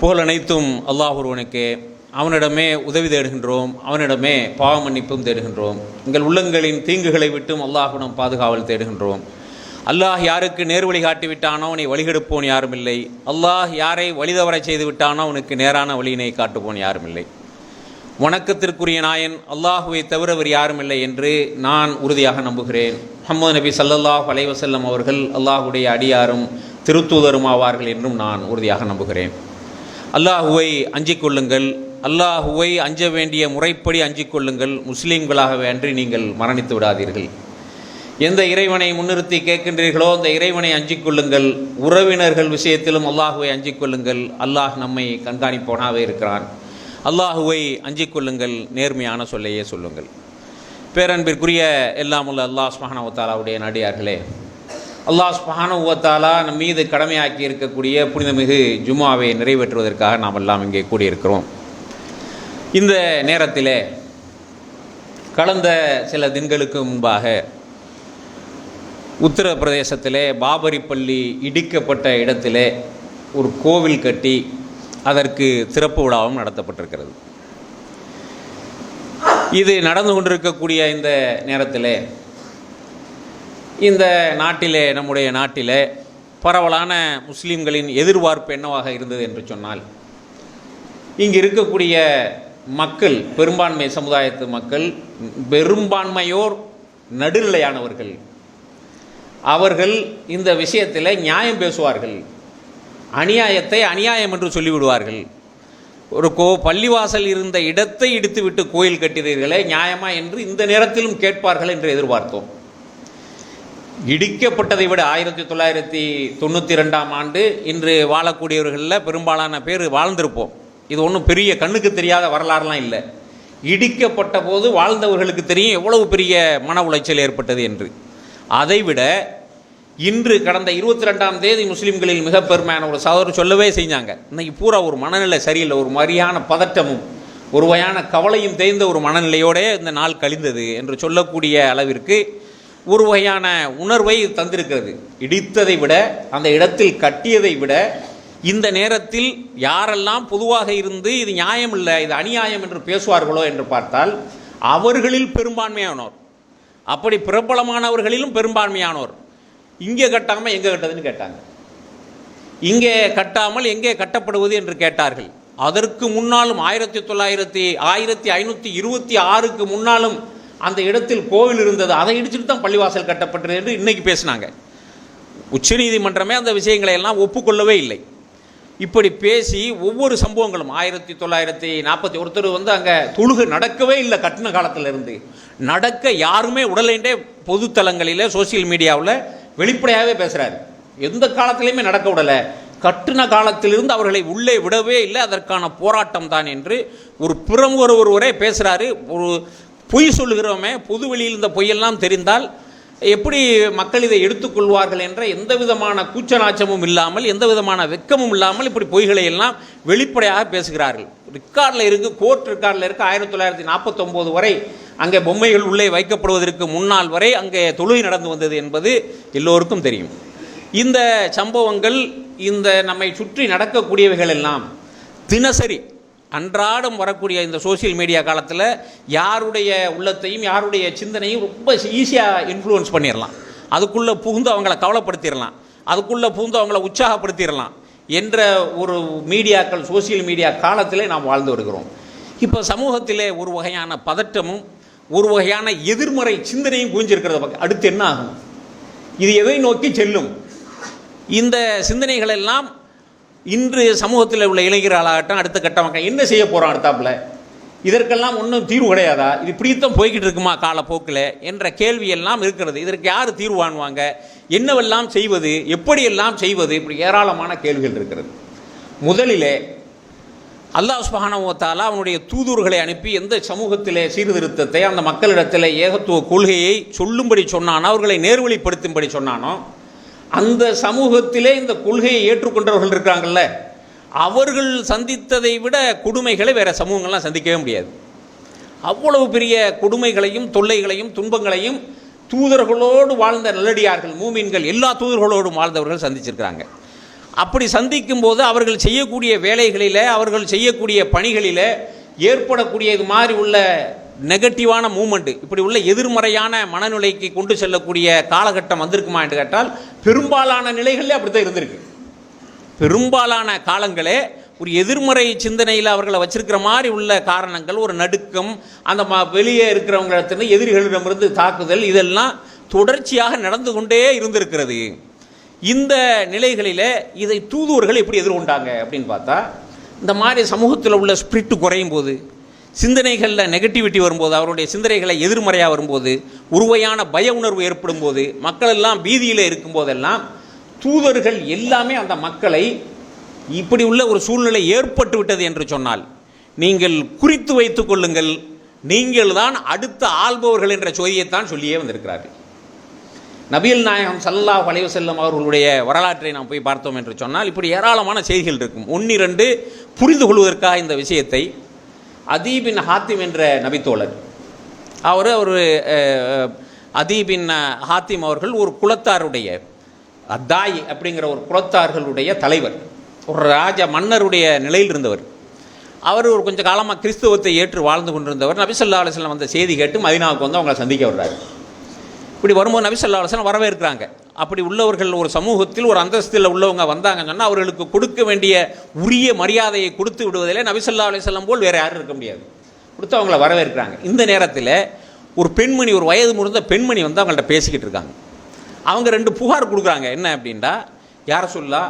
புகழ் அனைத்தும் அல்லாஹ் ஒருவனுக்கு. அவனிடமே உதவி தேடுகின்றோம். அவனிடமே பாவ மன்னிப்பும் தேடுகின்றோம். எங்கள் உள்ளங்களின் தீங்குகளை விட்டும் அல்லாஹுடன் பாதுகாவல் தேடுகின்றோம். அல்லாஹ் யாருக்கு நேர்வழி காட்டி விட்டானோ அவனை வழிகெடுப்போன் யாரும் இல்லை அல்லாஹ் யாரை வழிதவரை செய்து விட்டானோ அவனுக்கு நேரான வழியினை காட்டுவோன் யாரும் இல்லை வணக்கத்திற்குரிய நாயன் அல்லாஹுவை தவிரவர் யாரும் இல்லை என்று நான் உறுதியாக நம்புகிறேன். முஹம்மது நபி சல்லல்லாஹ் அலைவசல்லம் அவர்கள் அல்லாஹுடைய அடியாரும் திருத்தூதரும் ஆவார்கள் என்றும் நான் உறுதியாக நம்புகிறேன். அல்லாஹுவை அஞ்சிக் கொள்ளுங்கள். அல்லாஹுவை அஞ்ச வேண்டிய முறைப்படி அஞ்சிக் கொள்ளுங்கள். முஸ்லீம்களாகவே அன்றி நீங்கள் மரணித்து விடாதீர்கள். எந்த இறைவனை முன்னிறுத்தி கேட்கின்றீர்களோ அந்த இறைவனை அஞ்சிக் கொள்ளுங்கள். உறவினர்கள் விஷயத்திலும் அல்லாஹுவை அஞ்சிக் கொள்ளுங்கள். அல்லாஹ் நம்மை கண்காணிப்பவனாகவே இருக்கிறான். அல்லாஹுவை அஞ்சிக் கொள்ளுங்கள். நேர்மையான சொல்லையே சொல்லுங்கள். பேரன்பிற்குரிய எல்லாம் உள்ள அல்லாஹ் சுபஹானவத்தாலாவுடைய நடிகார்களே அல்லாஹ் சுபஹானுவத்தாலா நம் மீது கடமையாக்கி இருக்கக்கூடிய புனிதமிகு ஜும்மாவை நிறைவேற்றுவதற்காக நாம் எல்லாம் இங்கே கூடியிருக்கிறோம். இந்த நேரத்திலே கடந்த சில தினங்களுக்கு முன்பாக உத்தரப்பிரதேசத்திலே பாபரி பள்ளி இடிக்கப்பட்ட இடத்திலே ஒரு கோவில் கட்டி அதற்கு திறப்பு விழாவும் நடத்தப்பட்டிருக்கிறது. இது நடந்து கொண்டிருக்கக்கூடிய இந்த நேரத்தில் இந்த நாட்டிலே நம்முடைய நாட்டிலே பரவலான முஸ்லீம்களின் எதிர்பார்ப்பு என்னவாக இருந்தது என்று சொன்னால் இங்கு இருக்கக்கூடிய மக்கள் பெரும்பான்மை சமுதாயத்து மக்கள் பெரும்பான்மையோர் நடுநிலையானவர்கள். அவர்கள் இந்த விஷயத்தில் நியாயம் பேசுவார்கள். அநியாயத்தை அநியாயம் என்று சொல்லிவிடுவார்கள். ஒரு கோ பள்ளிவாசல் இருந்த இடத்தை இடித்துவிட்டு கோயில் கட்டினீர்களே நியாயமா என்று இந்த நேரத்திலும் கேட்பார்கள் என்று எதிர்பார்த்தோம். இடிக்கப்பட்டதை விட ஆயிரத்தி தொள்ளாயிரத்தி தொண்ணூற்றி ரெண்டாம் ஆண்டு இன்று வாழக்கூடியவர்களில் பெரும்பாலான பேர் வாழ்ந்திருப்போம். இது ஒன்றும் பெரிய கண்ணுக்கு தெரியாத வரலாறுலாம் இல்லை. இடிக்கப்பட்ட போது வாழ்ந்தவர்களுக்கு தெரியும் எவ்வளவு பெரிய மன உளைச்சல் ஏற்பட்டது என்று. அதைவிட இன்று கடந்த இருபத்தி ரெண்டாம் தேதி முஸ்லீம்களில் மிக பெருமையான ஒரு சகோதரர் சொல்லவே செஞ்சாங்க. இன்னைக்கு பூரா ஒரு மனநிலை சரியில்லை. ஒரு மாதிரியான பதட்டமும் ஒரு வகையான கவலையும் தேய்ந்த ஒரு மனநிலையோடே இந்த நாள் கழிந்தது என்று சொல்லக்கூடிய அளவிற்கு ஒரு வகையான உணர்வை தந்திருக்கிறது. இடித்ததை விட அந்த இடத்தில் கட்டியதை விட இந்த நேரத்தில் யாரெல்லாம் பொதுவாக இருந்து இது நியாயம் இல்லை இது அநியாயம் என்று பேசுவார்களோ என்று பார்த்தால் அவர்களில் பெரும்பான்மையானோர். அப்படி பிரபலமானவர்களிலும் பெரும்பான்மையானோர். இங்கே கட்டாமல் எங்கே கட்டதுன்னு கேட்டாங்க. இங்கே கட்டாமல் எங்கே கட்டப்படுவது என்று கேட்டார்கள். அதற்கு முன்னாலும் ஆயிரத்தி தொள்ளாயிரத்தி ஆயிரத்தி ஐநூற்றி இருபத்தி ஆறுக்கு முன்னாலும் அந்த இடத்தில் கோவில் இருந்தது அதை இடிச்சுட்டு தான் பள்ளிவாசல் கட்டப்பட்டது என்று இன்றைக்கி பேசினாங்க. உச்சநீதிமன்றமே அந்த விஷயங்களை எல்லாம் ஒப்புக்கொள்ளவே இல்லை. இப்படி பேசி ஒவ்வொரு சம்பவங்களும் ஆயிரத்தி தொள்ளாயிரத்தி நாற்பத்தி ஒருத்தர் வந்து அங்கே தொழுகு நடக்கவே இல்லை கட்டின காலத்தில் இருந்து. நடக்க யாருமே உடலைண்டே பொதுத்தலங்களில் சோசியல் மீடியாவில் வெளிப்படையாகவே பேசுகிறாரு எந்த காலத்திலையுமே நடக்க விடலை. கட்டின காலத்திலிருந்து அவர்களை உள்ளே விடவே இல்லை. அதற்கான போராட்டம் தான் என்று ஒரு பிரமுகர் ஒருவரே பேசுகிறாரு ஒரு பொய் சொல்லுகிறோமே பொது வெளியில் இந்த பொய்யெல்லாம் தெரிந்தால் எப்படி மக்கள் இதை எடுத்துக்கொள்வார்கள் என்ற எந்த விதமான கூச்சநாச்சமும் இல்லாமல் எந்த விதமான வெக்கமும் இல்லாமல் இப்படி பொய்களை எல்லாம் வெளிப்படையாக பேசுகிறார்கள். ரிக்கார்டில் இருக்கு கோர்ட் ரிக்கார்டில் இருக்கு ஆயிரத்தி தொள்ளாயிரத்தி நாற்பத்தொம்போது வரை அங்கே பொம்மைகள் உள்ளே வைக்கப்படுவதற்கு முன்னால் வரை அங்கே தொழுகை நடந்து வந்தது என்பது எல்லோருக்கும் தெரியும். இந்த சம்பவங்கள் இந்த நம்மை சுற்றி நடக்கக்கூடியவைகள் எல்லாம் தினசரி அன்றாடம் வரக்கூடிய இந்த சோசியல் மீடியா காலத்தில் யாருடைய உள்ளத்தையும் யாருடைய சிந்தனையும் ரொம்ப ஈஸியாக இன்ஃப்ளூயன்ஸ் பண்ணிடலாம் அதுக்குள்ளே புகுந்து அவங்கள கவலைப்படுத்திடலாம் அதுக்குள்ளே புகுந்து அவங்கள உற்சாகப்படுத்திடலாம் என்ற ஒரு மீடியாக்கள் சோசியல் மீடியா காலத்திலே நாம் வாழ்ந்து வருகிறோம். இப்போ சமூகத்திலே ஒரு வகையான பதட்டமும் ஒரு வகையான எதிர்மறை சிந்தனையும் குவிஞ்சிருக்கிறத பக்கம் அடுத்து என்ன ஆகும்? இது எதை நோக்கி செல்லும்? இந்த சிந்தனைகள் எல்லாம் இன்று சமூகத்தில் உள்ள இளைஞர்களாகட்டும் அடுத்த கட்டமாக என்ன செய்ய போகிறோம் அடுத்தாப்புல? இதற்கெல்லாம் ஒன்றும் தீர்வு கிடையாதா? இது இப்படித்தான் போய்கிட்டு இருக்குமா காலப்போக்கில் என்ற கேள்வி எல்லாம் இருக்கிறது. இதற்கு யார் தீர்வு காணுவாங்க? என்னவெல்லாம் செய்வது? எப்படியெல்லாம் செய்வது? இப்படி ஏராளமான கேள்விகள் இருக்கிறது. முதலிலே அல்லாஹ் சுபஹானவத்தாலா அவனுடைய தூதுர்களை அனுப்பி எந்த சமூகத்திலே சீர்திருத்தத்தை அந்த மக்களிடத்தில் ஏகத்துவ கொள்கையை சொல்லும்படி சொன்னானோ அவர்களை நேர்வழிப்படுத்தும்படி சொன்னானோ அந்த சமூகத்திலே இந்த கொள்கையை ஏற்றுக்கொண்டவர்கள் இருக்காங்கல்ல அவர்கள் சந்தித்ததை விட கொடுமைகளை வேற சமூகங்கள்லாம் சந்திக்கவே முடியாது. அவ்வளவு பெரிய கொடுமைகளையும் தொல்லைகளையும் துன்பங்களையும் தூதர்களோடு வாழ்ந்த நல்லடியார்கள் மூமீன்கள் எல்லா தூதர்களோடும் வாழ்ந்தவர்கள் சந்திச்சிருக்கிறாங்க. அப்படி சந்திக்கும் போது அவர்கள் செய்யக்கூடிய வேலைகளில் அவர்கள் செய்யக்கூடிய பணிகளில் ஏற்படக்கூடிய இது மாதிரி உள்ள நெகட்டிவான மூமெண்ட்டு இப்படி உள்ள எதிர்மறையான மனநிலைக்கு கொண்டு செல்லக்கூடிய காலகட்டம் வந்திருக்குமா என்று கேட்டால் பெரும்பாலான நிலைகளில் அப்படி தான் இருந்திருக்கு. பெரும்பாலான காலங்களே ஒரு எதிர்மறை சிந்தனையில் அவர்களை வச்சிருக்கிற மாதிரி உள்ள காரணங்கள் ஒரு நடுக்கம் அந்த ம- வெளியே இருக்கிறவங்களிடத்துல எதிரிகளிடமிருந்து தாக்குதல் இதெல்லாம் தொடர்ச்சியாக நடந்து கொண்டே இருந்திருக்கிறது. இந்த நிலைகளில் இதை தூதுவர்கள் எப்படி எதிர்கொண்டாங்க அப்படின்னு பார்த்தா இந்த மாதிரி சமூகத்தில் உள்ள ஸ்பிரிட் குறையும் போது சிந்தனைகளில் நெகட்டிவிட்டி வரும்போது அவருடைய சிந்தனைகளை எதிர்மறையாக வரும்போது உருவையான பய உணர்வு ஏற்படும் போது மக்கள் எல்லாம் பீதியில் இருக்கும்போதெல்லாம் தூதர்கள் எல்லாமே அந்த மக்களை இப்படி உள்ள ஒரு சூழ்நிலை ஏற்பட்டு விட்டது என்று சொன்னால் நீங்கள் குறித்து வைத்துக் கொள்ளுங்கள் நீங்கள் தான் அடுத்த ஆள்பவர்கள் என்ற சோதியைத்தான் சொல்லியே வந்திருக்கிறார்கள். நபியல் நாயகம் சல்லா வளைவு செல்லும் அவர்களுடைய வரலாற்றை நாம் போய் பார்த்தோம் என்று சொன்னால் இப்படி ஏராளமான செய்திகள் இருக்கும். ஒன்னிரண்டு புரிந்து கொள்வதற்காக இந்த விஷயத்தை அதீபின் ஹாத்திம் என்ற நபித்தோழர். அவர் ஒரு அதீபின் ஹாத்திம் அவர்கள் ஒரு குலத்தாருடைய அத்தாய் அப்படிங்கிற ஒரு குலத்தார்களுடைய தலைவர். ஒரு ராஜ மன்னருடைய நிலையில் இருந்தவர். அவர் ஒரு கொஞ்சம் காலமாக கிறிஸ்துவத்தை ஏற்று வாழ்ந்து கொண்டிருந்தவர். நபிசல்லா அலிஸ்லாம் வந்த செய்தி கேட்டு மதினாவுக்கு வந்து அவங்களை சந்திக்க வர்றாரு. இப்படி வரும்போது நபி ஸல்லல்லாஹு வரவேற்கிறாங்க. அப்படி உள்ளவர்கள் ஒரு சமூகத்தில் ஒரு அந்தஸ்தில் உள்ளவங்க வந்தாங்கன்னு சொன்னால் அவர்களுக்கு கொடுக்க வேண்டிய உரிய மரியாதையை கொடுத்து விடுவதிலே நபிசல்லா ஸல்லல்லாஹு போல் வேறு யாரும் இருக்க முடியாது. கொடுத்து அவங்கள வரவேற்கிறாங்க. இந்த நேரத்தில் ஒரு பெண்மணி ஒரு வயது முடிந்த பெண்மணி வந்து அவங்கள்ட்ட பேசிக்கிட்டு இருக்காங்க. அவங்க ரெண்டு புகார் கொடுக்குறாங்க. என்ன அப்படின்டா யார சொல்லா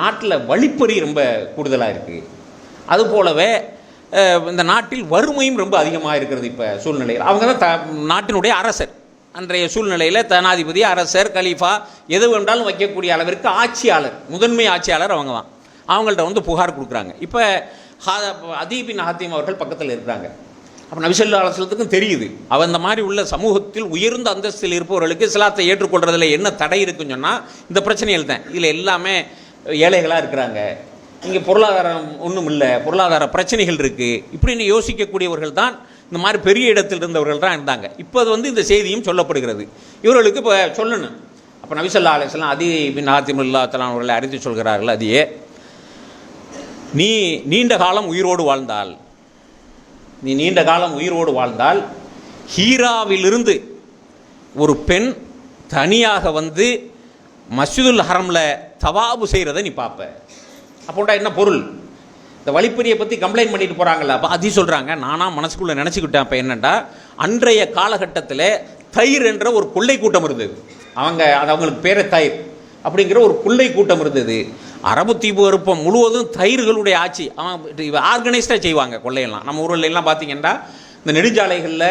நாட்டில் வழிப்பறி ரொம்ப கூடுதலாக இருக்குது அது போலவே இந்த நாட்டில் வறுமையும் ரொம்ப அதிகமாக இருக்கிறது இப்போ சூழ்நிலையில். அவங்க தான் த நாட்டினுடைய அரசர். அன்றைய சூழ்நிலையில் தனாதிபதி அரசர் கலீஃபா எது வேண்டாலும் வைக்கக்கூடிய அளவிற்கு ஆட்சியாளர் முதன்மை ஆட்சியாளர் அவங்க தான். அவங்கள்ட்ட வந்து புகார் கொடுக்குறாங்க. இப்போ அதீபின் ஹாத்திம் அவர்கள் பக்கத்தில் இருக்கிறாங்க. அப்போ நபிசல்லா அலுவலத்துக்கும் தெரியுது. அவன் இந்த மாதிரி உள்ள சமூகத்தில் உயர்ந்த அந்தஸ்தில் இருப்பவர்களுக்கு இஸ்லாத்தை ஏற்றுக்கொள்றதுல என்ன தடை இருக்குன்னு சொன்னால் இந்த பிரச்சனைகள் தான். இதில் எல்லாமே ஏழைகளாக இருக்கிறாங்க. இங்கே பொருளாதாரம் ஒன்றும் இல்லை. பொருளாதார பிரச்சனைகள் இருக்குது இப்படின்னு யோசிக்கக்கூடியவர்கள் தான் இந்த மாதிரி பெரிய இடத்தில் இருந்தவர்கள் தான் இருந்தாங்க. இப்போ அது வந்து இந்த செய்தியும் சொல்லப்படுகிறது. இவர்களுக்கு இப்போ சொல்லணும். அப்போ நபிசல்லா அலிஸ்லாம் அதி பின் ஆத்திமுல்லா தலான் அவர்களை அறிந்து சொல்கிறார்கள் அதையே. நீ நீண்ட காலம் உயிரோடு வாழ்ந்தால் நீ நீண்ட காலம் உயிரோடு வாழ்ந்தால் ஹீராவிலிருந்து ஒரு பெண் தனியாக வந்து மஸ்ஜிதுல் ஹரமில் தவாபு செய்கிறத நீ பார்ப்ப. அப்போண்டா என்ன பொருள்? இந்த வழிப்பறியை பற்றி கம்ப்ளைண்ட் பண்ணிட்டு போகிறாங்களா அப்போ அதையும் சொல்கிறாங்க நானாக மனசுக்குள்ளே நினச்சிக்கிட்டேன். அப்போ என்னென்னா அன்றைய காலகட்டத்தில் தயிர் என்ற ஒரு கொள்ளை கூட்டம் இருந்தது. அவங்க அது அவங்களுக்கு பேர தயிர் அப்படிங்கிற ஒரு கொள்ளை கூட்டம் இருந்தது. அரபு தீபு விருப்பம் முழுவதும் தயிர்களுடைய ஆட்சி. அவன் ஆர்கனைஸ்டாக செய்வாங்க கொள்ளையெல்லாம். நம்ம ஊரில் எல்லாம் பார்த்தீங்கன்னா இந்த நெடுஞ்சாலைகளில்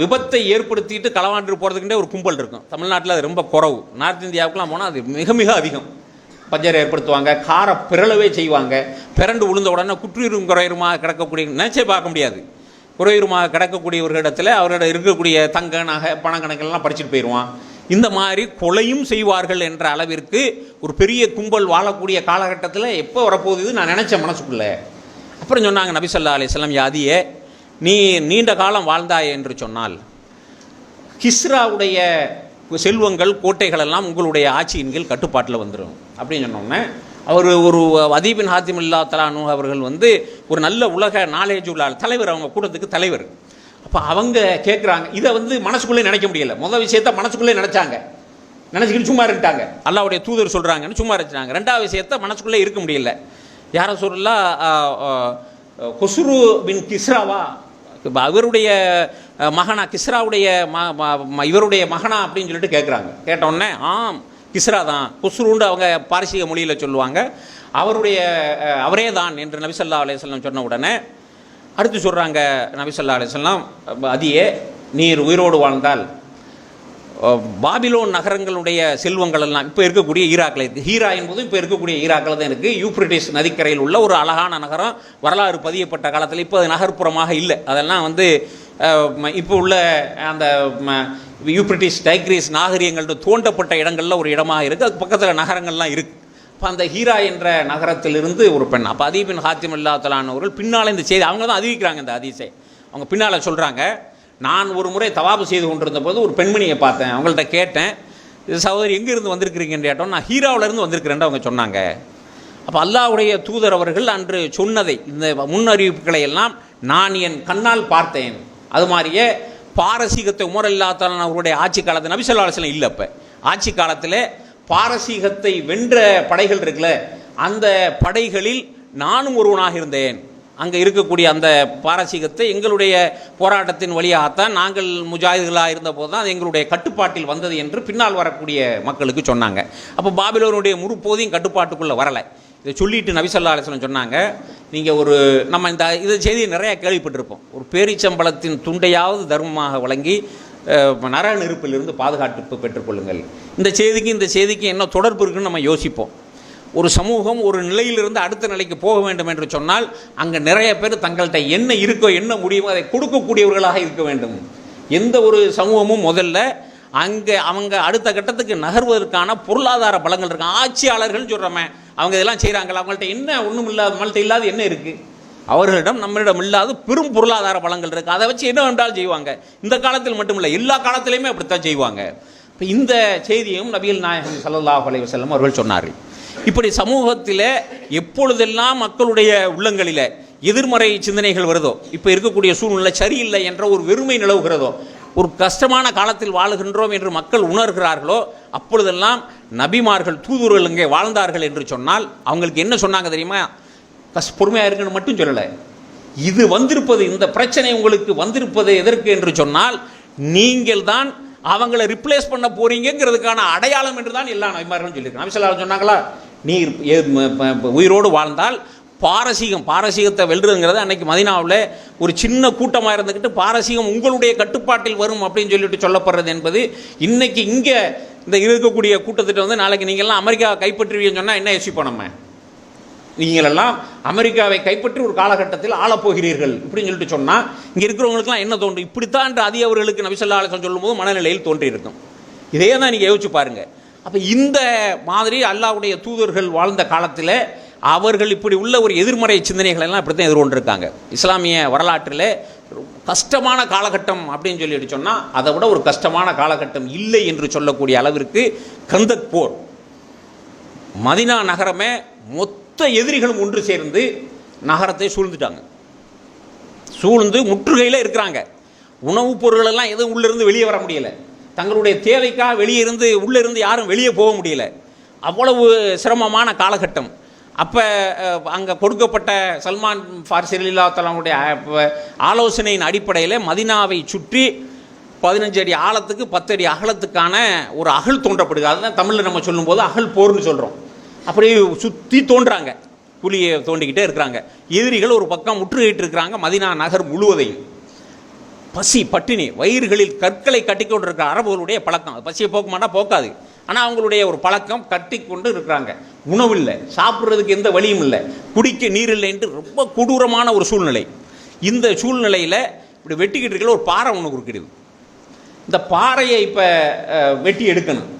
விபத்தை ஏற்படுத்திட்டு களவாண்டு போகிறதுக்குண்டே ஒரு கும்பல் இருக்கும். தமிழ்நாட்டில் அது ரொம்ப குறவு. நார்த் இந்தியாவுக்குலாம் போனால் அது மிக மிக அதிகம். பஞ்சரை ஏற்படுத்துவாங்க காரை பிறளவே செய்வாங்க. பிறண்டு விழுந்த உடனே குற்றுயிரும் குறையுமாக கிடக்கக்கூடிய நினச்சே பார்க்க முடியாது. குறையுமாக இடத்துல அவர்களிடம் இருக்கக்கூடிய தங்க நகை பண கணக்கெல்லாம் படிச்சுட்டு போயிடுவான். இந்த மாதிரி கொலையும் செய்வார்கள் என்ற அளவிற்கு ஒரு பெரிய கும்பல் வாழக்கூடிய காலகட்டத்தில் எப்போ வரப்போகுது நான் நினச்சேன் மனசுக்குள்ளே. அப்புறம் சொன்னாங்க நபிசல்லா அலிஸ்லாம் யாதியே நீ நீண்ட காலம் வாழ்ந்தாய் என்று சொன்னால் கிஸ்ராவுடைய செல்வங்கள் கோட்டைகள் எல்லாம் உங்களுடைய ஆட்சியின் கீழ் கட்டுப்பாட்டில் வந்துடும் அப்படின்னு சொன்னோன்னே அவர் ஒரு அதீபின் ஹாத்திம் இல்லா தலானு அவர்கள் வந்து ஒரு நல்ல உலக நாலேஜ் உள்ள தலைவர் அவங்க கூட்டத்துக்கு தலைவர். அப்போ அவங்க கேட்குறாங்க இதை வந்து மனசுக்குள்ளே நினைக்க முடியல. முதல் விஷயத்த மனசுக்குள்ளே நினச்சாங்க. நினச்சிக்கிட்டு சும்மா இருந்துட்டாங்க. அல்லாவுடைய தூதர் சொல்கிறாங்கன்னு சும்மா இருந்துட்டாங்க. ரெண்டாவது விஷயத்த மனசுக்குள்ளே இருக்க முடியல. யாரை சொல்லலாம் கொசுரு பின் கிஸ்ராவா இப்போ அவருடைய மகனா கிஸ்ராவுடைய ம ம- இவருடைய மகனா அப்படின்னு சொல்லிட்டு கேட்குறாங்க கேட்டோடனே ஆம் கிஸ்ரா தான். குஸ்ருண்டு அவங்க பாரசீக மொழியில் சொல்லுவாங்க. அவருடைய அவரே தான் என்று நபிசல்லா அலையம் சொன்ன உடனே அடுத்து சொல்கிறாங்க நபிசல்லா அலையம் அதியே நீர் உயிரோடு வாழ்ந்தால் பாபிலோன் நகரங்களுடைய செல்வங்கள் எல்லாம் இப்போ இருக்கக்கூடிய ஈராக்கில் இருக்குது ஹீரா என்பதும் இப்போ இருக்கக்கூடிய ஈராக்கில் தான் இருக்குது யூப்ரிட்டிஸ் நதிக்கரையில் உள்ள ஒரு அழகான நகரம். வரலாறு பதியப்பட்ட காலத்தில் இப்போ அது நகர்ப்புறமாக இல்லை. அதெல்லாம் வந்து இப்போ உள்ள அந்த ம- யூப்ரிட்டிஸ் டைக்ரீஸ் நாகரிகங்கள் தோண்டப்பட்ட இடங்களில் ஒரு இடமாக இருக்குது அதுக்கு பக்கத்தில் நகரங்கள்லாம் இருக்குது இப்போ அந்த ஹீரா என்ற நகரத்திலிருந்து ஒரு பெண் அப்போ அதீபின் ஹாத்திம் இல்லா தலானவர்கள் பின்னால் இந்த செய்தி அவங்க தான் அறிவிக்கிறாங்க இந்த அதிசை அவங்க பின்னால் சொல்கிறாங்க நான் ஒரு முறை தவாபு செய்து கொண்டிருந்த போது ஒரு பெண்மணியை பார்த்தேன். அவங்கள்ட்ட கேட்டேன் சகோதரி எங்கேருந்து வந்திருக்கிறீங்கன்னு கேட்டோம். நான் ஹீராவிலேருந்து வந்திருக்கிறேன்னு அவங்க சொன்னாங்க. அப்போ அல்லாவுடைய தூதர் அவர்கள் அன்று சொன்னதை இந்த முன்னறிவிப்புகளை எல்லாம் நான் என் கண்ணால் பார்த்தேன். அது மாதிரியே பாரசீகத்தை உமர் இல்லாத்தாலும் அவருடைய ஆட்சி காலத்தில் நபிசல்லாசலம் இல்லை இப்போ ஆட்சி காலத்தில் பாரசீகத்தை வென்ற படைகள் இருக்குல்ல அந்த படைகளில் நானும் ஒருவனாக இருந்தேன். அங்கே இருக்கக்கூடிய அந்த பாரசீகத்தை எங்களுடைய போராட்டத்தின் வழியாகத்தான் நாங்கள் முஜாஹிதுகளாக இருந்தபோது தான் அது எங்களுடைய கட்டுப்பாட்டில் வந்தது என்று பின்னால் வரக்கூடிய மக்களுக்கு சொன்னாங்க. அப்போ பாபிலோனுடைய முழுப்போதையும் கட்டுப்பாட்டுக்குள்ளே வரலை. இதை சொல்லிட்டு நபிசல்லா அலிஸ்லம் சொன்னாங்க. நீங்கள் ஒரு நம்ம இந்த இது செய்தியை நிறையா கேள்விப்பட்டிருப்போம். ஒரு பேரிச்சம்பளத்தின் துண்டையாவது தர்மமாக வழங்கி நர நெருப்பிலிருந்து பாதுகாப்பு பெற்றுக்கொள்ளுங்கள் இந்த செய்திக்கு இந்த செய்திக்கு என்ன தொடர்பு இருக்குன்னு நம்ம யோசிப்போம். ஒரு சமூகம் ஒரு நிலையிலிருந்து அடுத்த நிலைக்கு போக வேண்டும் என்று சொன்னால் அங்கே நிறைய பேர் தங்கள்கிட்ட என்ன இருக்கோ என்ன முடியுமோ அதை கொடுக்கக்கூடியவர்களாக இருக்க வேண்டும். எந்த ஒரு சமூகமும் முதல்ல அங்கே அவங்க அடுத்த கட்டத்துக்கு நகர்வதற்கான பொருளாதார பலங்கள் இருக்கு. ஆட்சியாளர்கள் சொல்கிறோமே அவங்க இதெல்லாம் செய்கிறாங்களா அவங்கள்ட்ட என்ன ஒன்றும் இல்லாத நம்மள்ட்ட இல்லாத என்ன இருக்குது அவர்களிடம் நம்மளிடம் இல்லாத பெரும் பொருளாதார பலங்கள் இருக்குது அதை வச்சு என்ன வேண்டாலும் செய்வாங்க? இந்த காலத்தில் மட்டும் இல்லை எல்லா காலத்திலையுமே அப்படித்தான் செய்வாங்க. இப்போ இந்த செய்தியும் நபிகள் நாயகம் ஸல்லல்லாஹு அலைவசல்லம் அவர்கள் சொன்னார் இப்படி சமூகத்தில் எப்பொழுதெல்லாம் மக்களுடைய உள்ளங்களில் எதிர்மறை சிந்தனைகள் வருதோ இப்போ இருக்கக்கூடிய சூழ்நிலை சரியில்லை என்ற ஒரு வெறுமை நிலவுகிறதோ ஒரு கஷ்டமான காலத்தில் வாழுகின்றோம் என்று மக்கள் உணர்கிறார்களோ அப்பொழுதெல்லாம் நபிமார்கள் தூதுவர்கள் இங்கே வாழ்ந்தார்கள் என்று சொன்னால் அவங்களுக்கு என்ன சொன்னாங்க தெரியுமா? கஷ் பொறுமையாக இருக்குன்னு மட்டும் சொல்லலை. இது வந்திருப்பது இந்த பிரச்சனை உங்களுக்கு வந்திருப்பது எதற்கு என்று சொன்னால் நீங்கள் தான் அவங்கள ரிப்ளேஸ் பண்ண போறீங்கிறதுக்கான அடையாளம் என்று தான் எல்லா நபிமார்களும் சொல்லியிருக்காங்க. நபிசல்லா சொன்னாங்களா? நீ உயிரோடு வாழ்ந்தால் பாரசீகம் பாரசீகத்தை வெல்றதுங்கிறது அன்னைக்கு மதினாவில் ஒரு சின்ன கூட்டமாக இருந்துக்கிட்டு பாரசீகம் உங்களுடைய கட்டுப்பாட்டில் வரும் அப்படின்னு சொல்லிட்டு சொல்லப்படுறது என்பது இன்னைக்கு இங்கே இந்த இருக்கக்கூடிய கூட்டத்திட்ட வந்து நாளைக்கு நீங்கள்லாம் அமெரிக்காவை கைப்பற்றுவீங்கன்னு சொன்னால் என்ன யோசிப்போம் நம்ம? நீங்களெல்லாம் அமெரிக்காவை கைப்பற்றி ஒரு காலகட்டத்தில் ஆளப் போகிறீர்கள் இப்படின்னு சொல்லிட்டு சொன்னால் இங்கே இருக்கிறவங்களுக்குலாம் என்ன தோன்றும்? இப்படித்தான் என்று அதி அவர்களுக்கு நபிசல்லா அலிஸ்லாம் சொல்லும்போது மனநிலையில் தோன்றியிருக்கும். இதே தான் நீங்கள் யோசிச்சு பாருங்கள் அப்போ இந்த மாதிரி அல்லாவுடைய தூதர்கள் வாழ்ந்த காலத்தில் அவர்கள் இப்படி உள்ள ஒரு எதிர்மறை சிந்தனைகள் எல்லாம் இப்படி தான் எதிர்கொண்டிருக்காங்க. இஸ்லாமிய வரலாற்றில் கஷ்டமான காலகட்டம் அப்படின்னு சொல்லிட்டு சொன்னால் அதை விட ஒரு கஷ்டமான காலகட்டம் இல்லை என்று சொல்லக்கூடிய அளவிற்கு கந்தக் போர். மதினா நகரமே மொத்த எதிரிகளும் ஒன்று சேர்ந்து நகரத்தை சூழ்ந்துட்டாங்க. சூழ்ந்து முற்றுகையில் இருக்கிறாங்க. உணவுப் பொருளெல்லாம் எதுவும் உள்ளிருந்து வெளியே வர முடியலை. தங்களுடைய தேவைக்காக வெளியே இருந்து உள்ளே இருந்து யாரும் வெளியே போக முடியல. அவ்வளவு சிரமமான காலகட்டம். அப்போ அங்கே கொடுக்கப்பட்ட சல்மான் ஃபாரிசி அல்லா ஆலோசனையின் அடிப்படையில் மதினாவை சுற்றி பதினஞ்சு அடி ஆழத்துக்கு பத்து அடி அகலத்துக்கான ஒரு அகல் தோன்றப்படுது. அதுதான் தமிழில் நம்ம சொல்லும்போது அகல் போர்னு சொல்கிறோம் அப்படியே சுற்றி தோன்றாங்க. குழியை தோண்டிக்கிட்டே இருக்கிறாங்க. எதிரிகள் ஒரு பக்கம் முற்றுகையிட்டு இருக்கிறாங்க மதினா நகர் முழுவதையும். பசி பட்டினி வயிறுகளில் கற்களை கட்டி கொண்டு இருக்கிற அரபுகளுடைய பழக்கம். பசியை போக்குமானா போக்காது. ஆனால் அவங்களுடைய ஒரு பழக்கம் கட்டி கொண்டு இருக்கிறாங்க. உணவு இல்லை சாப்பிட்றதுக்கு எந்த வழியும் இல்லை. குடிக்க நீர் இல்லை என்று ரொம்ப கொடூரமான ஒரு சூழ்நிலை. இந்த சூழ்நிலையில் இப்படி வெட்டிக்கிட்டு இருக்கிற ஒரு பாறை ஒன்று குறுக்கிடுது. இந்த பாறையை இப்போ வெட்டி எடுக்கணும்.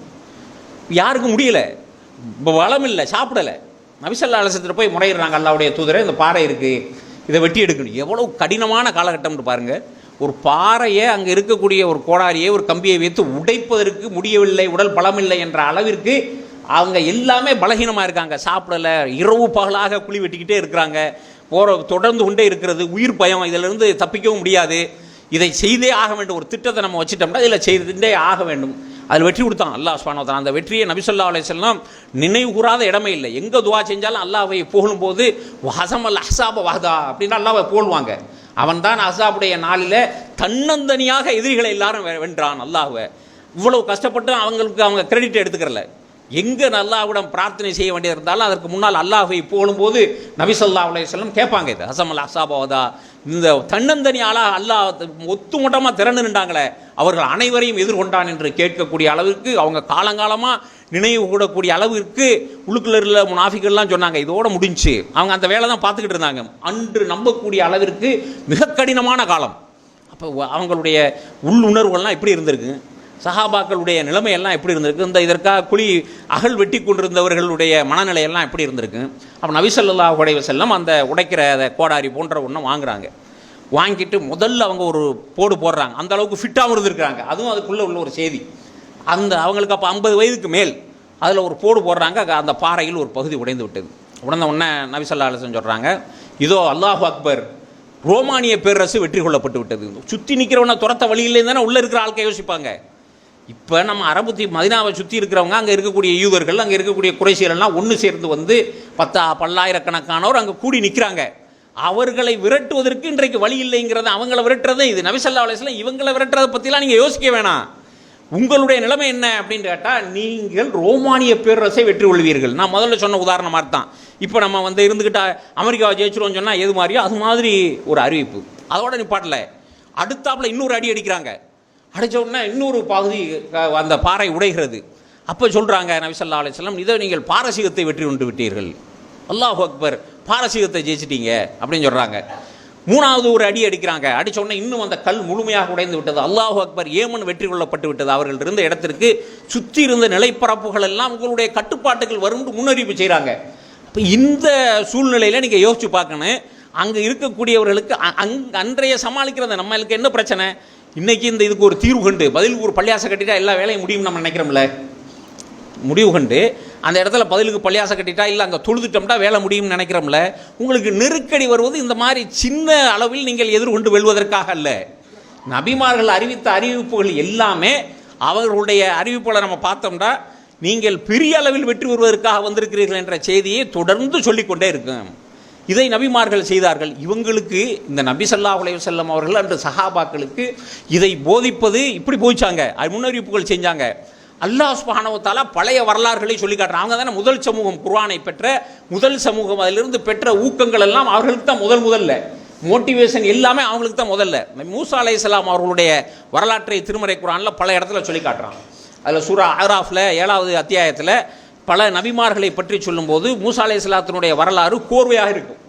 யாருக்கும் முடியல. இப்போ வளம் இல்லை சாப்பிடலை. நபிசல்லா அலசத்தில் போய் முறையிடுறாங்க அல்லாவுடைய தூதரை இந்த பாறை இருக்குது இதை வெட்டி எடுக்கணும். எவ்வளோ கடினமான காலகட்டம்னு பாருங்கள் ஒரு பாறையை அங்கே இருக்கக்கூடிய ஒரு கோடாரியை ஒரு கம்பியை வைத்து உடைப்பதற்கு முடியவில்லை உடல் பலமில்லை என்ற அளவிற்கு அவங்க எல்லாமே பலகீனமாக இருக்காங்க. சாப்பிடலை இரவு பகலாக குழி வெட்டிக்கிட்டே இருக்கிறாங்க. போகிற தொடர்ந்து கொண்டே இருக்கிறது உயிர் பயம் இதிலிருந்து தப்பிக்கவும் முடியாது. இதை செய்தே ஆக வேண்டும். ஒரு திட்டத்தை நம்ம வச்சுட்டோம்னா இதில் செய்தே ஆக வேண்டும். அதில் வெற்றி கொடுத்தான் அல்லாஹ் சுபானவத்தான் அந்த வெற்றியை நபிசல்லா அலையம் நினைவு கூறாத இடமே இல்லை. எங்கே துவா செஞ்சாலும் அல்லாவை புகழும்போது ஹசம் அல் ஹசாப வாதா அப்படின்னு அல்லாவை புகழ்வாங்க. அவன்தான் அசாபுடைய நாளில் தன்னந்தனியாக எதிரிகளை எல்லாரும் வெ- வென்றான் அல்லாஹ்வை. இவ்வளவு கஷ்டப்பட்டு அவங்களுக்கு அவங்க கிரெடிட் எடுத்துக்கிறல. எங்கே அல்லாஹ்விடம் பிரார்த்தனை செய்ய வேண்டியது இருந்தாலும் அதற்கு முன்னால் அல்லாஹை போகும்போது நபிசல்லா அலையம் கேட்பாங்க இது. ஹசம் அல் அஹ்சாபாவதா இந்த தன்னந்தனி ஆளாக அல்லாஹ் ஒத்துமொட்டமாக திறந்து நின்றாங்களே அவர்கள் அனைவரையும் எதிர்கொண்டான் என்று கேட்கக்கூடிய அளவிற்கு அவங்க காலங்காலமாக நினைவு கூடக்கூடிய அளவிற்கு உள்ளுக்குள்ள உள்ள முனாஃபிகள்லாம் சொன்னாங்க. இதோட முடிஞ்சுச்சு அவங்க அந்த வேலை தான் பார்த்துக்கிட்டு இருந்தாங்க. அன்று நம்பக்கூடிய அளவிற்கு மிக கடினமான காலம். அப்போ அவங்களுடைய உள்ளுணர்வுகள்லாம் எப்படி இருந்திருக்கு? சஹாபாக்களுடைய நிலைமையெல்லாம் எப்படி இருந்திருக்கு? இந்த இதற்காக குழி அகல் வெட்டி கொண்டிருந்தவர்களுடைய மனநிலையெல்லாம் எப்படி இருந்திருக்கு? அப்போ நபிசல்லா உடைய செல்லம் அந்த உடைக்கிற அந்த கோடாரி போன்ற ஒன்றும் வாங்குறாங்க. வாங்கிட்டு முதல்ல அவங்க ஒரு போடு போடுறாங்க. அந்த அளவுக்கு ஃபிட்டாகவும் இருந்திருக்கிறாங்க. அதுவும் அதுக்குள்ளே உள்ள ஒரு செய்தி. அந்த அவங்களுக்கு அப்போ ஐம்பது வயதுக்கு மேல் அதில் ஒரு போடு போடுறாங்க. அந்த பாறையில் ஒரு பகுதி உடைந்து விட்டது. உடனே உடனே நபிசல்லா அலிசன் சொல்கிறாங்க இதோ அல்லாஹ் அக்பர் ரோமானிய பேரரசு வெற்றி கொள்ளப்பட்டு விட்டது. சுற்றி நிற்கிறவனை துரத்த வழியிலே தானே உள்ளே இருக்கிற ஆட்களை யோசிப்பாங்க. இப்போ நம்ம அரபு தீ மதினாவை சுற்றி இருக்கிறவங்க அங்கே இருக்கக்கூடிய யூதர்கள் அங்கே இருக்கக்கூடிய குறைசியர்கள்லாம் ஒன்று சேர்ந்து வந்து பத்தா பல்லாயிரக்கணக்கானோர் அங்கே கூடி நிற்கிறாங்க அவர்களை விரட்டுவதற்கு இன்றைக்கு வழி இல்லைங்கிறத அவங்கள விரட்டுறதே இது. நபிசல்லா அலிஸ்லாம் இவங்களை விரட்டுறதை பற்றிலாம் நீங்கள் யோசிக்க வேணாம். உங்களுடைய நிலைமை என்ன அப்படின்னு கேட்டால் நீங்கள் ரோமானிய பேரரசை வெற்றி கொள்வீர்கள். நான் முதல்ல சொன்ன உதாரணமாக தான். இப்போ நம்ம வந்து இருந்துக்கிட்டா அமெரிக்காவை ஜெயிச்சிருவோம்னு சொன்னால் எது மாதிரியோ அது மாதிரி ஒரு அறிவிப்பு. அதோட நிப்பாட்டில். அடுத்தாப்புல இன்னொரு அடி அடிக்கிறாங்க. அடிச்ச உடனே இன்னொரு பகுதி அந்த பாறை உடைகிறது. அப்போ சொல்கிறாங்க நபிசல்லா அலிஸ்லாம் இதை நீங்கள் பாரசீகத்தை வெற்றி கொண்டு விட்டீர்கள். அல்லாஹ் அக்பர் பாரசீகத்தை ஜெயிச்சிட்டீங்க அப்படின்னு சொல்கிறாங்க மூணாவது ஒரு அடி அடிக்கிறாங்க. அடிச்ச உடனே இன்னும் அந்த கல் முழுமையாக உடைந்து விட்டது. அல்லாஹ் அக்பர் ஏமன் வெற்றி கொள்ளப்பட்டு விட்டது. அவர்கள் இருந்த இடத்திற்கு சுற்றி இருந்த நிலைப்பரப்புகள் எல்லாம் உங்களுடைய கட்டுப்பாட்டுகள் வரும் முன்னறிவிப்பு செய்கிறாங்க இப்போ இந்த சூழ்நிலையில் நீங்கள் யோசிச்சு பார்க்கணும். அங்கே இருக்கக்கூடியவர்களுக்கு அங் அன்றைய சமாளிக்கிறது நம்மளுக்கு என்ன பிரச்சனை? இன்னைக்கு இந்த இதுக்கு ஒரு தீர்வு கண்டு. பதிலுக்கு ஒரு பள்ளியாசை கட்டிட்டா எல்லா வேலையும் முடியும் நம்ம நினைக்கிறோம்ல? முடிவு கண்டு. அந்த இடத்துல பதிலுக்கு பள்ளியாசை கட்டிட்டா இல்லை அங்கே தொழுதுட்டோம்னா வேலை முடியும்னு நினைக்கிறோம்ல உங்களுக்கு நெருக்கடி வருவது இந்த மாதிரி சின்ன அளவில் நீங்கள் எதிர்கொண்டு வெல்வதற்காக அல்ல. நபிமார்கள் அறிவித்த அறிவிப்புகள் எல்லாமே அவர்களுடைய அறிவிப்புகளை நம்ம பார்த்தோம்னா நீங்கள் பெரிய அளவில் வெற்றி பெறுவதற்காக வந்திருக்கிறீர்கள் என்ற செய்தியை தொடர்ந்து சொல்லிக்கொண்டே இருக்கும். இதை நபிமார்கள் செய்தார்கள். இவங்களுக்கு இந்த நபி சல்லா உலக செல்லம் அவர்கள் அன்று சஹாபாக்களுக்கு இதை போதிப்பது இப்படி போதிச்சாங்க அது முன்னறிவிப்புகள் செஞ்சாங்க. அல்லாஹ் சுப்ஹானஹு பழைய வரலாறுகளை சொல்லி காட்டுறாங்க அவங்க தானே முதல் சமூகம் குர்வானை பெற்ற முதல் சமூகம் அதிலிருந்து பெற்ற ஊக்கங்கள் எல்லாம் அவர்களுக்கு தான் முதல் முதல்ல. மோட்டிவேஷன் எல்லாமே அவங்களுக்கு தான் முதல்ல. மூசா அலைஹிஸ்ஸலாம் அவர்களுடைய வரலாற்றை திருமறை குரானில் பல இடத்துல சொல்லி காட்டுறாங்க அதில் சூரா ஆராஃபில் ஏழாவது அத்தியாயத்தில் பல நபிமார்களை பற்றி சொல்லும்போது மூசா அலைஹிஸ்ஸலாத்தினுடைய வரலாறு கோர்வையாக இருக்கும்.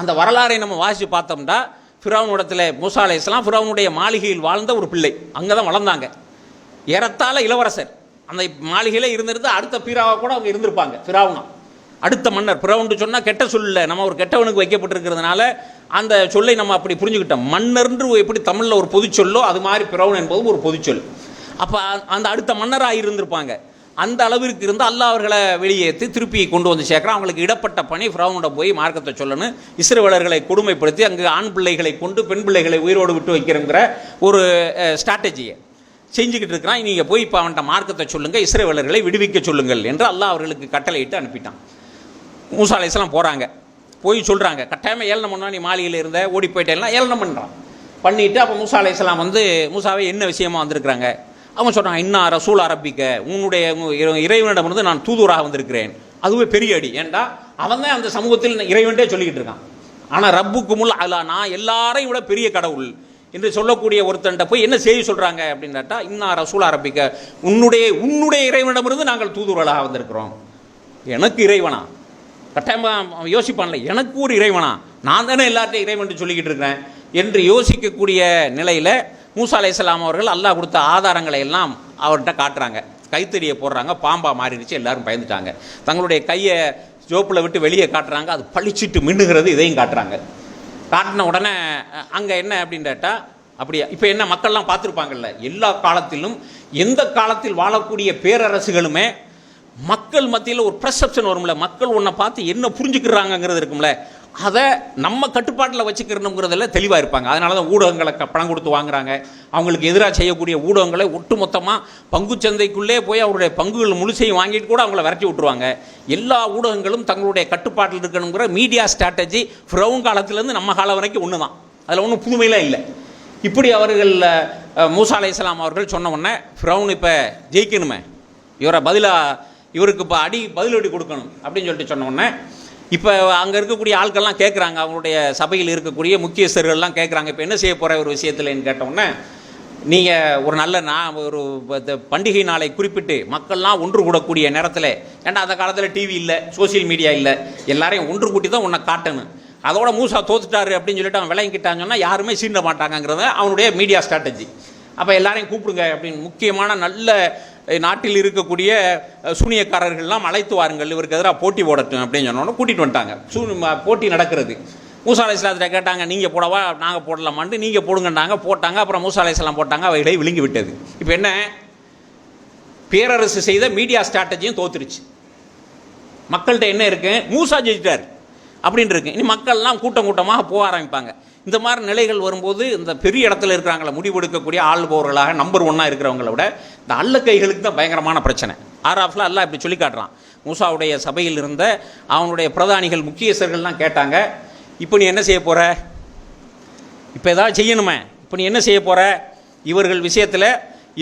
அந்த வரலாறை நம்ம வாசித்து பார்த்தோம்னா ஃபிரௌனிடத்தில் மூசா அலைஹிஸ்ஸலாம் ஃபிரௌனுடைய மாளிகையில் வாழ்ந்த ஒரு பிள்ளை. அங்கே தான் வளர்ந்தாங்க. ஏறத்தாழ இளவரசர். அந்த மாளிகையில் இருந்திருந்து அடுத்த பீராவாக கூட அவங்க இருந்திருப்பாங்க ஃபிராவுனா அடுத்த மன்னர் பிறவுண்டு சொன்னால் கெட்ட சொல்ல நம்ம ஒரு கெட்டவனுக்கு வைக்கப்பட்டிருக்கிறதுனால அந்த சொல்லை நம்ம அப்படி புரிஞ்சுக்கிட்டோம். மன்னர்ன்று எப்படி தமிழில் ஒரு பொதுச்சொல்லோ அது மாதிரி பிறவுன் என்பதும் ஒரு பொதுச்சொல். அப்போ அந்த அடுத்த மன்னராக இருந்திருப்பாங்க. அந்த அளவிற்கு இருந்து அல்லாஹ் அவர்களை வெளியேற்றி திருப்பி கொண்டு வந்து சேர்க்குறான். அவங்களுக்கு இடப்பட்ட பணி. ஃபிரௌனோட போய் மார்க்கத்தை சொல்லணும். இஸ்ரேவலர்களை கொடுமைப்படுத்தி அங்கு ஆண் பிள்ளைகளை கொண்டு பெண் பிள்ளைகளை உயிரோடு விட்டு வைக்கிறங்கிற ஒரு ஸ்ட்ராட்டஜியை செஞ்சுக்கிட்டு இருக்கிறான். நீங்கள் போய் இப்போ அவன்கிட்ட மார்க்கத்தை சொல்லுங்கள் இஸ்ரேவலர்களை விடுவிக்க சொல்லுங்கள் என்று அல்லாஹ் அவர்களுக்கு கட்டளையிட்டு அனுப்பிட்டான். மூசா போகிறாங்க போய் சொல்கிறாங்க கட்டாயமாக ஏளனம் பண்ணா நீ மாளிகையில் இருந்த ஓடி போயிட்டேன்னா ஏளனம் பண்ணுறான் பண்ணிவிட்டு அப்போ மூசா வந்து மூசாவே என்ன விஷயமா வந்திருக்கிறாங்க? அவங்க சொல்கிறாங்க இன்னா ரசூல் அரபிக்க உன்னுடைய இறைவனிடம் இறை- நான் தூதுவராக வந்திருக்கிறேன். அதுவே பெரிய அடி. ஏன்டா அவன் தான் அந்த சமூகத்தில் இறைவன்ட்டே சொல்லிக்கிட்டு இருக்கான். ஆனால் ரப்புக்கு முல் அல்லா நான் எல்லாரையும் விட பெரிய கடவுள் என்று சொல்லக்கூடிய ஒருத்தன்ட்ட போய் என்ன செய்தி சொல்கிறாங்க அப்படின்னு கேட்டா இன்னா ரசூல் அரபிக்க உன்னுடைய உன்னுடைய இறைவனிடமிருந்து நாங்கள் தூதுவர்களாக வந்திருக்கிறோம். எனக்கு இறைவனா? கட்டாயமாக யோசிப்பான்ல எனக்கு ஒரு இறைவனா? நான் தானே எல்லார்ட்டையும் இறைவன் சொல்லிக்கிட்டு இருக்கிறேன். என்று யோசிக்கக்கூடிய நிலையில் மூசா அலைஹிஸ்ஸலாம் அவர்கள் அல்லாஹ் கொடுத்த ஆதாரங்களை எல்லாம் அவர்கிட்ட காட்டுறாங்க. கைத்தறியை போடுறாங்க பாம்பா மாறிடுச்சு எல்லாரும் பயந்துட்டாங்க. தங்களுடைய கையை ஜோப்பில் விட்டு வெளியே காட்டுறாங்க அது பளிச்சிட்டு மின்னுகிறது இதையும் காட்டுறாங்க. காட்டின உடனே அங்கே என்ன அப்படின்னு கேட்டால் அப்படியா இப்போ என்ன மக்கள்லாம் பார்த்துருப்பாங்கல்ல எல்லா காலத்திலும் எந்த காலத்தில் வாழக்கூடிய பேரரசுகளுமே மக்கள் மத்தியில் ஒரு பிரசப்ஷன் வரும்ல மக்கள் உன்னை பார்த்து என்ன புரிஞ்சுக்கிறாங்கங்கிறது இருக்கும்ல அதை நம்ம கட்டுப்பாட்டில் வச்சுக்கிறணுங்கிறதுல தெளிவாக இருப்பாங்க. அதனால தான் ஊடகங்களை பணம் கொடுத்து வாங்குறாங்க. அவங்களுக்கு எதிராக செய்யக்கூடிய ஊடகங்களை ஒட்டுமொத்தமாக பங்குச்சந்தைக்குள்ளே போய் அவருடைய பங்குகள் முழுசையும் வாங்கிட்டு கூட அவங்கள விரட்டி விட்டுருவாங்க. எல்லா ஊடகங்களும் தங்களுடைய கட்டுப்பாட்டில் இருக்கணுங்கிற மீடியா ஸ்ட்ராட்டஜி ஃப்ரௌன் காலத்துலேருந்து நம்ம காலம் வரைக்கும் ஒன்று தான் அதில் ஒன்றும் புதுமையெல்லாம் இல்லை. இப்படி அவர்கள் மூசா அலை இஸ்லாம் அவர்கள் சொன்ன உடனே ஃப்ரௌன் இப்போ ஜெயிக்கணுமே. இவரை பதிலாக இவருக்கு இப்போ அடி பதிலடி கொடுக்கணும் அப்படின்னு சொல்லிட்டு சொன்ன உடனே இப்போ அங்கே இருக்கக்கூடிய ஆட்கள்லாம் கேட்குறாங்க அவங்களுடைய சபையில் இருக்கக்கூடிய முக்கியஸ்தர்கள்லாம் கேட்குறாங்க இப்போ என்ன செய்ய போகிற ஒரு விஷயத்துலன்னு கேட்டோன்னே நீங்கள் ஒரு நல்ல நான் ஒரு பண்டிகை நாளை குறிப்பிட்டு மக்கள்லாம் ஒன்று கூடக்கூடிய நேரத்தில் ஏன்னா அந்த காலத்தில் டிவி இல்லை சோஷியல் மீடியா இல்லை எல்லாரையும் ஒன்று கூட்டி தான் உன்னை காட்டணும். அதோட மூசா தோத்துட்டாரு அப்படின்னு சொல்லிட்டு அவன் விளங்கிட்டான்னு சொன்னால் யாருமே சீண்ட மாட்டாங்கங்கிறத அவனுடைய மீடியா ஸ்ட்ராட்டஜி அப்போ எல்லாரையும் கூப்பிடுங்க அப்படின்னு முக்கியமான நல்ல நாட்டில் இருக்கக்கூடிய சூனியக்காரர்கள்லாம் அழைத்து வாருங்கள் இவருக்கு எதிராக போட்டி போடட்டும் அப்படின்னு சொன்னோன்னே கூட்டிகிட்டு வந்துட்டாங்க. சூ போட்டி நடக்கிறது. மூசா அலைஹிஸ்ஸலாத்திட்ட கேட்டாங்க நீங்கள் போடவா? நாங்கள் போடலாமான்ட்டு நீங்கள் போடுங்கன்னாங்க போட்டாங்க. அப்புறம் மூசா அலையாம் போட்டாங்க அவைகளை விழுங்கி விட்டது. இப்போ என்ன? பேரரசு செய்த மீடியா ஸ்ட்ராட்டஜியும் தோத்துருச்சு. மக்கள்கிட்ட என்ன இருக்கு? மூசா ஜெயிச்சிட்டார். அப்படின்னு இருக்கு இனி மக்கள்லாம் கூட்டம் கூட்டமாக போக ஆரம்பிப்பாங்க. இந்த மாதிரி நிலைகள் வரும்போது இந்த பெரிய இடத்துல இருக்கிறாங்கள முடிவெடுக்கக்கூடிய ஆள்பவர்களாக நம்பர் ஒன்னாக இருக்கிறவங்கள விட இந்த அல்ல கைகளுக்கு தான் பயங்கரமான பிரச்சனை. ஆராஃபில் அல்லாஹ் இப்படி சொல்லி காட்டுறான். மூசாவுடைய சபையில் இருந்த அவனுடைய பிரதானிகள் முக்கியஸ்தர்கள்லாம் கேட்டாங்க இப்போ நீ என்ன செய்ய போகிற இப்போ ஏதாவது செய்யணுமே. இப்போ நீ என்ன செய்ய போகிற இவர்கள் விஷயத்தில்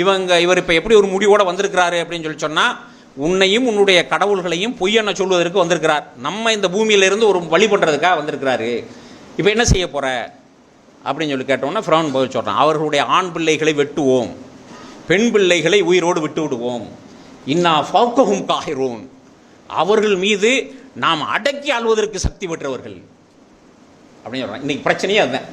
இவங்க இவர் இப்போ எப்படி ஒரு முடிவோடு வந்திருக்கிறாரு? அப்படின்னு சொல்லி சொன்னால் உன்னையும் உன்னுடைய கடவுள்களையும் பொய்யென்ன சொல்வதற்கு வந்திருக்கிறார். நம்ம இந்த பூமியிலிருந்து ஒரு வழி பண்ணுறதுக்காக வந்திருக்கிறாரு. இப்போ என்ன செய்ய போகிற அப்படின்னு சொல்லி கேட்டோம்னா ஃப்ரௌன் பதில் சொல்கிறான் அவர்களுடைய ஆண் பிள்ளைகளை வெட்டுவோம் பெண் பிள்ளைகளை உயிரோடு விட்டு விடுவோம். இன்னா ஃபவுக்கஹும் காகிறோம் அவர்கள் மீது நாம் அடக்கி ஆள்வதற்கு சக்தி பெற்றவர்கள். அப்படின்னு சொல்கிறாங்க இன்றைக்கி பிரச்சனையே அதுதான்.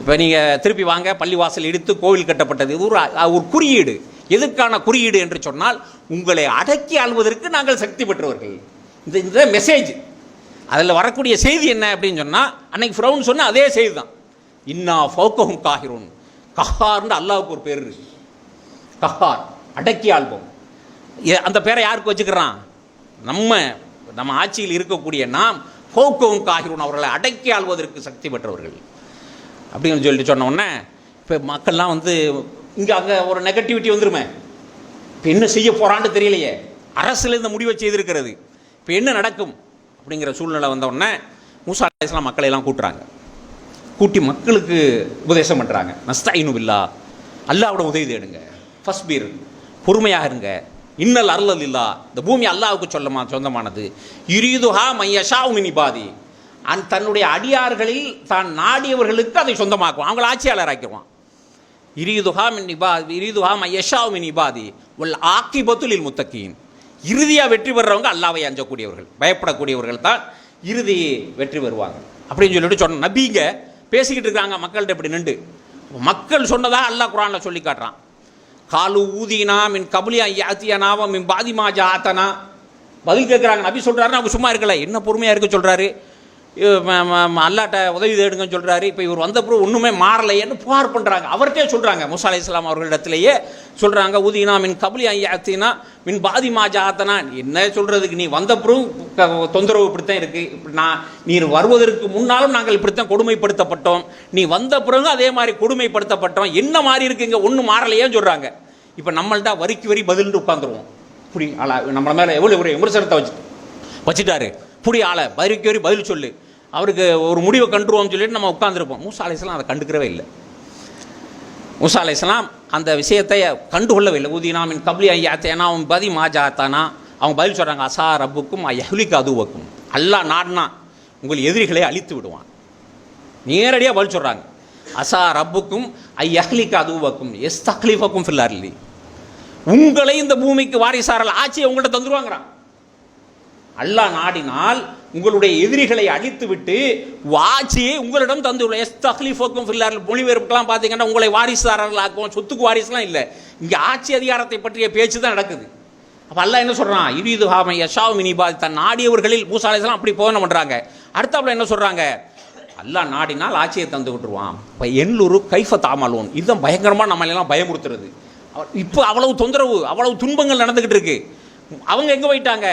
இப்போ நீங்கள் திருப்பி வாங்க பள்ளிவாசல் இடித்து கோவில் கட்டப்பட்டது. இது ஒரு ஒரு குறியீடு. எதற்கான குறியீடு என்று சொன்னால் உங்களை அடக்கி ஆள்வதற்கு நாங்கள் சக்தி பெற்றவர்கள். இந்த இந்த மெசேஜ் அதில் வரக்கூடிய செய்தி என்ன அப்படின்னு சொன்னால் அன்னைக்கு ஃப்ரௌன் சொன்ன அதே செய்தி தான். இன்னா ஃபோக்கஹும் காகிரோன் கஹார்னு அல்லாவுக்கு ஒரு பேர் இருக்கு. கஹார் அடக்கி ஆள்வோம் அந்த பேரை யாருக்கு வச்சுக்கிறான்? நம்ம நம்ம ஆட்சியில் இருக்கக்கூடிய நாம் ஃபௌக்கஹும் காஹிரூன் அவர்களை அடக்கி ஆள்வதற்கு சக்தி பெற்றவர்கள். அப்படின்னு சொல்லிட்டு சொன்ன உடனே இப்போ மக்கள்லாம் வந்து இங்கே அங்கே ஒரு நெகட்டிவிட்டி வந்துருமே. இப்போ என்ன செய்ய போகிறான்னு தெரியலையே. அரசில் இந்த முடிவை செய்திருக்கிறது. இப்போ என்ன நடக்கும் அப்படிங்கிற சூழ்நிலை வந்தவுடனே மூசா அலைஹிஸ்ஸலாம் மக்களை எல்லாம் கூட்டுறாங்க. கூட்டி மக்களுக்கு உபதேசம் பண்ணுறாங்க நஸ்தாயினும் இல்லா அல்லாவோட உதவி தேடுங்க. ஃபஸ்ட் பீர் பொறுமையாக இருங்க. இன்னல் அருளல் இல்லா. இந்த பூமி அல்லாவுக்கு சொல்லமா சொந்தமானது. இரிதுஹா மையஷா மினிபாதி அந் தன்னுடைய அடியார்களில் தான் நாடியவர்களுக்கு அதை சொந்தமாக்குவான் அவங்கள ஆட்சியாளர் ஆக்கிடுவான் இரிதுஹா மின் நிபா இரிதுஹா மையஷா மின் இபாதி. உல் ஆக்கிபத்துலில் முத்தக்கியின் இறுதியாக வெற்றி பெறவங்க அல்லாவை அஞ்சக்கூடியவர்கள். பயப்படக்கூடியவர்கள் தான் இறுதி வெற்றி பெறுவாங்க. அப்படின்னு சொல்லிட்டு சொன்ன நபிங்க பேசிக்கிட்டு இருக்காங்க மக்கள்கிட்ட இப்படி நின்று. மக்கள் சொன்னதா அல்லாஹ் குரானில் சொல்லி காட்டுறான். காலு ஊதினா மின் கபுலியா யாத்தியனாவ மின் பாதிமா ஜாத்தனா பதில் கேட்குறாங்க நபி சொல்கிறாருன்னு அவங்க சும்மா இருக்கல. என்ன பொறுமையாக இருக்க சொல்கிறாரு அல்லாட்ட உதவி தேடுங்கன்னு சொல்கிறாரு இப்போ இவர் வந்த பிறகு ஒன்றுமே மாறலையேன்னு புகார் பண்ணுறாங்க அவர்கிட்டே சொல்கிறாங்க முசா அலி இஸ்லாம் அவர்களிடத்திலேயே சொல்கிறாங்க ஊதினா மின் கபலி ஐயாத்தினா மின் பாதி மாஜாத்தனா என்ன சொல்கிறதுக்கு நீ வந்த பிறகு தொந்தரவு இப்படித்தான் இருக்குது இப்படி நான் நீர் வருவதற்கு முன்னாலும் நாங்கள் இப்படித்தான் கொடுமைப்படுத்தப்பட்டோம். நீ வந்த பிறகு அதே மாதிரி கொடுமைப்படுத்தப்பட்டோம். என்ன மாதிரி இருக்குங்க ஒன்றும் மாறலையேன்னு சொல்கிறாங்க இப்போ நம்மள்ட்ட வரிக்கு வரி பதில்னு உட்காந்துருவோம் இப்படி ஆளா நம்மள மேலே எவ்வளோ ஒரு விமர்சனத்தை வச்சு வச்சுட்டாரு. புடி ஆளை வரிக்கு வரி பதில் சொல்லு. அவருக்கு ஒரு முடிவை கண்டுருவோம்னு சொல்லிட்டு நம்ம உட்காந்துருப்போம் மூசா அலைஹிஸ்ஸலாம் அதை கண்டுக்கிறவே இல்லை. மூசா அலைஹிஸ்ஸலாம் அந்த விஷயத்தை கண்டுகொள்ளவே இல்லை ஊதினாமின் கபலி ஐயாத்தேனா அவன் பதி மாஜாத்தானா அவங்க பதில் சொல்கிறாங்க அசா ரப்புக்கும் ஐயஹுலிக்கு அதுவக்கும். அல்லா நாடனா உங்கள் எதிரிகளை அழித்து விடுவான். நேரடியாக பதில் சொல்கிறாங்க அசா ரப்புக்கும் ஐயஹ்லிக்கு அதுவக்கும். எஸ் தக்லீஃபக்கும் ஃபில்லார்லி உங்களை இந்த பூமிக்கு வாரிசாரல் ஆட்சியை உங்கள்கிட்ட தந்துருவாங்கிறான். அல்லாஹ் நாடினால் உங்களுடைய எதிரிகளை அழித்துவிட்டு வாட்சியை ஆட்சியை உங்களிடம் தந்துள்ள எஸ் தஹ்லீஃபோக்கும் ஃபில்லார் மொழிபெயர்ப்புக்கெல்லாம் பார்த்தீங்கன்னா உங்களை வாரிசாரர்களாக்கும் சொத்துக்கு வாரிசுலாம் இல்லை. இங்கே ஆட்சி அதிகாரத்தை பற்றிய பேச்சு தான் நடக்குது. அப்போ அல்லாஹ் என்ன சொல்கிறான் இரிது ஹாமை யஷா மினிபா தன் நாடியவர்களில் பூசாலைலாம் அப்படி போகணும் பண்ணுறாங்க அடுத்தாப்புல என்ன சொல்கிறாங்க அல்லாஹ் நாடினால் ஆட்சியை தந்து விட்டுருவான். இப்போ எண்ணூறு கைஃப தாமலோன். இதுதான் பயங்கரமாக நம்மளெல்லாம் பயமுறுத்துறது. இப்போ அவ்வளவு தொந்தரவு அவ்வளவு துன்பங்கள் நடந்துக்கிட்டு இருக்கு. அவங்க எங்கே போயிட்டாங்க?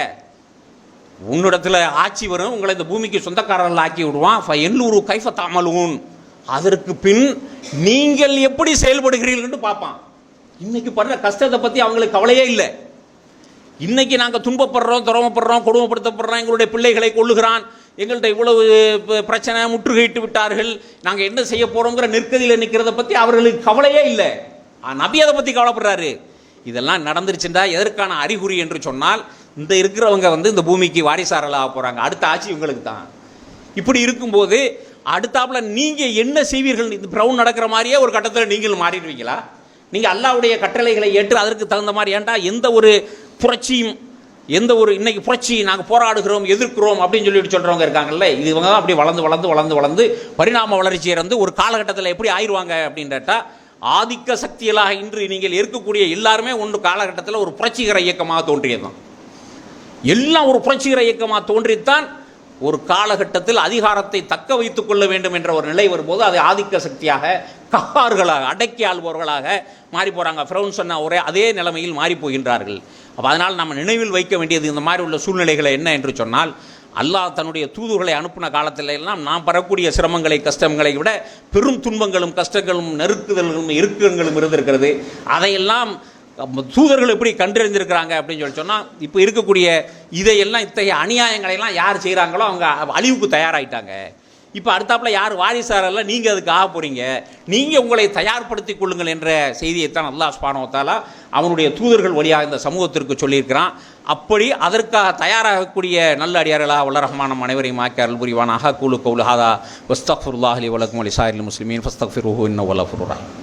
உன்னிடத்தில் ஆட்சி வரும் உங்களை இந்த பூமிக்கு சொந்தக்காரர்கள் ஆக்கி விடுவான். ஃபை எண்ணூறு கைஃப தாமலூன். அதற்கு பின் நீங்கள் எப்படி செயல்படுகிறீர்கள் பார்ப்பான். இன்னைக்கு படுற கஷ்டத்தை பற்றி அவங்களுக்கு கவலையே இல்லை. இன்னைக்கு நாங்கள் துன்பப்படுறோம் துறமப்படுறோம் கொடுமைப்படுத்தப்படுறோம் எங்களுடைய பிள்ளைகளை கொள்ளுகிறான் எங்கள்கிட்ட இவ்வளவு ப- பிரச்சனை முற்றுகையிட்டு விட்டார்கள். நாங்கள் என்ன செய்ய போகிறோங்கிற நெருக்கதியில் நிற்கிறத பற்றி அவர்களுக்கு கவலையே இல்லை. நபி அதை பற்றி கவலைப்படுறாரு. இதெல்லாம் நடந்துருச்சுண்டா எதற்கான அறிகுறி என்று சொன்னால் இந்த இருக்கிறவங்க வந்து இந்த பூமிக்கு வாரிசாரலாக போகிறாங்க அடுத்த ஆட்சி இவங்களுக்கு தான். இப்படி இருக்கும்போது அடுத்தாப்புல நீங்கள் என்ன செய்வீர்கள்? இந்த ப்ரௌன் நடக்கிற மாதிரியே ஒரு கட்டத்தில் நீங்களும் மாறிடுவீங்களா? நீங்கள் அல்லாவுடைய கட்டளைகளை ஏற்று அதற்கு தகுந்த மாதிரி ஏன்டா எந்த ஒரு புரட்சியும் எந்த ஒரு இன்னைக்கு புரட்சி நாங்கள் போராடுகிறோம் எதிர்க்கிறோம் அப்படின்னு சொல்லிட்டு சொல்கிறவங்க இருக்காங்கல்ல இது இவங்க தான் அப்படி வளர்ந்து வளர்ந்து வளர்ந்து வளர்ந்து பரிணாம வளர்ச்சியை வந்து ஒரு காலகட்டத்தில் எப்படி ஆயிடுவாங்க அப்படின்றட்டா ஆதிக்க சக்திகளாக இன்று நீங்கள் இருக்கக்கூடிய எல்லாருமே ஒன்று காலகட்டத்தில் ஒரு புரட்சிகர இயக்கமாக தோன்றியதுதான் எல்லாம் ஒரு புரட்சிகர இயக்கமாக தோன்றித்தான் ஒரு காலகட்டத்தில் அதிகாரத்தை தக்க வைத்துக் கொள்ள வேண்டும் என்ற ஒரு நிலை வரும்போது அது ஆதிக்க சக்தியாக கஹார்களாக அடக்கி ஆள்பவர்களாக மாறி போகிறாங்க ஃப்ரௌன் சொன்ன ஒரே அதே நிலைமையில் மாறி போகின்றார்கள். அப்போ அதனால் நம்ம நினைவில் வைக்க வேண்டியது இந்த மாதிரி உள்ள சூழ்நிலைகளை என்ன என்று சொன்னால் அல்லாஹ் தன்னுடைய தூதுகளை அனுப்பின காலத்தில் எல்லாம் நாம் பெறக்கூடிய சிரமங்களை கஷ்டங்களை விட பெரும் துன்பங்களும் கஷ்டங்களும் நெருக்குதல்களும் இறுக்கங்களும் இருந்திருக்கிறது. அதையெல்லாம் தூதர்கள் எப்படி கண்டறிந்திருக்கிறாங்க அப்படின்னு சொல்லி சொன்னால் இப்போ இருக்கக்கூடிய இதையெல்லாம் இத்தகைய அநியாயங்களை எல்லாம் யார் செய்கிறாங்களோ அவங்க அழிவுக்கு தயாராயிட்டாங்க. இப்போ அடுத்தாப்பில் யார் வாரிசாரெல்லாம் நீங்கள் அதுக்கு ஆக போகிறீங்க நீங்கள் உங்களை தயார்படுத்திக் கொள்ளுங்கள் என்ற செய்தியைத்தான் அல்லாஹ் சுபானவத்தாலா அவனுடைய தூதர்கள் வழியாக இந்த சமூகத்திற்கு சொல்லியிருக்கிறான். அப்படி அதற்காக தயாராகக்கூடிய நல்ல அடியார்களாக வல்லரகமான அனைவரையும் ஆக்கி அருள் புரிவான கூலு கவுல் ஹாதா. வஸ்தஃபுல்லாஹலி வலக்கும் அலி சாஹில் முஸ்லிமீன். ஃபஸ்தஃபிருஹூ இன்ன வல்லஃபுருராய்